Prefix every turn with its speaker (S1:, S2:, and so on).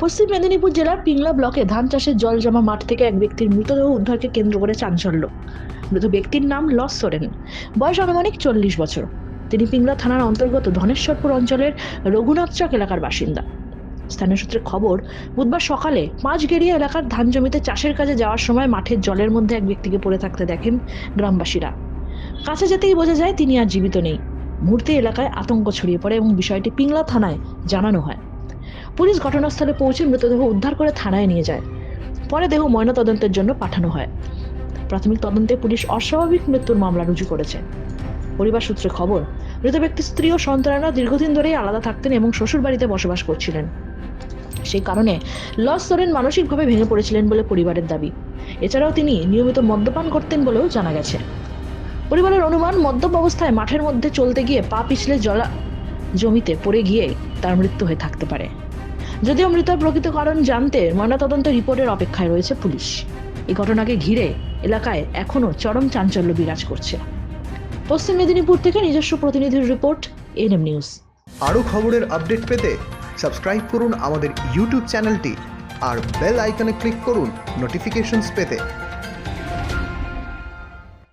S1: পশ্চিম মেদিনীপুর জেলার পিংলা ব্লকে ধান চাষের জল জমা মাঠ থেকে এক ব্যক্তির মৃতদেহ উদ্ধারকে কেন্দ্র করে চাঞ্চল্য। মৃত ব্যক্তির নাম লস সোরেন। বয়স আনুমানিক চল্লিশ বছর। তিনি পিংলা থানার অন্তর্গত ধনেশ্বরপুর অঞ্চলের রঘুনাথচক এলাকার বাসিন্দা। স্থানীয় সূত্রে খবর, বুধবার সকালে পাঁচগেরিয়া এলাকার ধান জমিতে চাষের কাজে যাওয়ার সময় মাঠের জলের মধ্যে এক ব্যক্তিকে পড়ে থাকতে দেখেন গ্রামবাসীরা। কাছে যেতেই বোঝা যায়, তিনি আর জীবিত নেই। মুহূর্তে এলাকায় আতঙ্ক ছড়িয়ে পড়ে এবং বিষয়টি পিংলা থানায় জানানো হয়। পুলিশ ঘটনাস্থলে পৌঁছে মৃতদেহ উদ্ধার করে থানায় নিয়ে যায়। পরে দেহ ময়নাতদন্তের জন্য পাঠানো হয়। প্রাথমিক তদন্তে পুলিশ অস্বাভাবিক মৃত্যুর মামলা রুজু করেছে। পরিবার সূত্রে খবর, মৃত ব্যক্তির স্ত্রী ও সন্তানরা দীর্ঘদিন ধরেই আলাদা থাকতেন এবং শ্বশুর বাড়িতে বসবাস করছিলেন। সেই কারণে লস সোরেন মানসিকভাবে ভেঙে পড়েছিলেন বলে পরিবারের দাবি। এছাড়াও তিনি নিয়মিত মদ্যপান করতেন বলেও জানা গেছে। পরিবারের অনুমান, মদ্যপ অবস্থায় মাঠের মধ্যে চলতে গিয়ে পা পিছলে জলা জমিতে পড়ে গিয়ে তার মৃত্যু হয়ে থাকতে পারে। যদিও মৃতার প্রকৃত কারণ জানতে ময়নাতদন্ত রিপোর্টের অপেক্ষায় রয়েছে পুলিশ। এই ঘটনাকে ঘিরে এলাকায় এখনও চরম চাঞ্চল্য বিরাজ করছে। পশ্চিম মেদিনীপুর থেকে নিজস্ব প্রতিনিধির রিপোর্ট, এনএম নিউজ।
S2: আরও খবরের আপডেট পেতে সাবস্ক্রাইব করুন আমাদের ইউটিউব চ্যানেলটি আর বেল আইকনে ক্লিক করুন নোটিফিকেশনস পেতে।